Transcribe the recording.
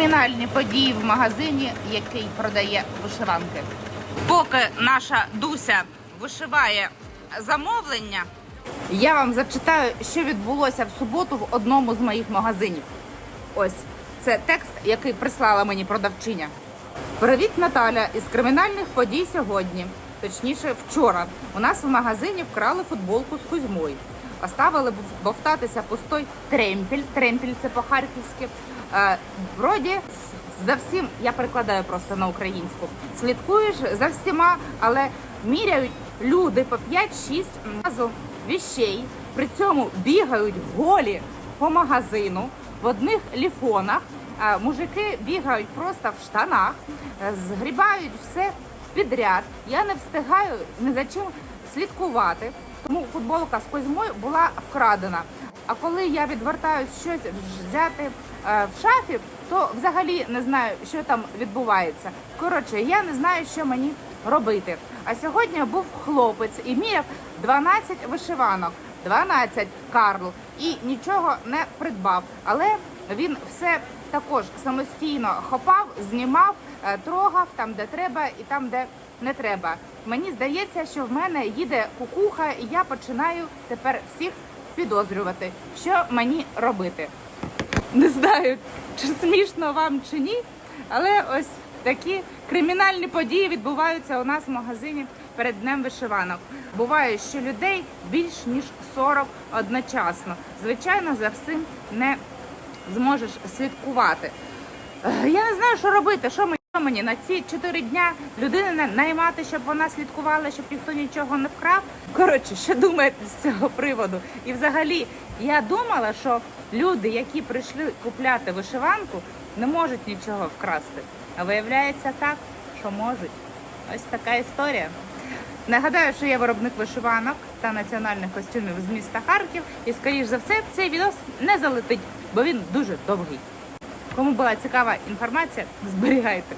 кримінальні події в магазині, який продає вишиванки. Поки наша Дуся вишиває замовлення, я вам зачитаю, що відбулося в суботу в одному з моїх магазинів. Ось це текст, який прислала мені продавчиня. Привіт, Наталя! Із кримінальних подій сьогодні, точніше, вчора, у нас в магазині вкрали футболку з Кузьмою. Оставили бов- бовтатися пустой тремпель. Тремпель це по-харківськи. Е, вроді за всім, я перекладаю просто на українську. Слідкуєш за всіма, але міряють люди по 5-6 разу віщей. При цьому бігають голі по магазину в одних ліфонах. Мужики бігають просто в штанах, е, згрібають все підряд. Я не встигаю ні за чим слідкувати. Тому футболка з Козьмою була вкрадена. А коли я відвертаюсь щось взяти е, в шафі, то взагалі не знаю, що там відбувається. Коротше, я не знаю, що мені робити. А сьогодні був хлопець і міряв 12 вишиванок, 12 Карл і нічого не придбав. Але він все також самостійно хопав, знімав, е, трогав там, де треба, і там, де не треба. Мені здається, що в мене їде кукуха, і я починаю тепер всіх підозрювати, що мені робити. Не знаю, чи смішно вам чи ні, але ось такі кримінальні події відбуваються у нас в магазині перед днем вишиванок. Буває, що людей більш ніж 40 одночасно. Звичайно, за всім не зможеш слідкувати. Я не знаю, що робити. Що що мені на ці чотири дня людини наймати, щоб вона слідкувала, щоб ніхто нічого не вкрав. Коротше, що думаєте з цього приводу? І взагалі, я думала, що люди, які прийшли купляти вишиванку, не можуть нічого вкрасти. А виявляється так, що можуть. Ось така історія. Нагадаю, що я виробник вишиванок та національних костюмів з міста Харків, і скоріш за все цей відос не залетить, бо він дуже довгий. Кому була цікава інформація, зберігайте.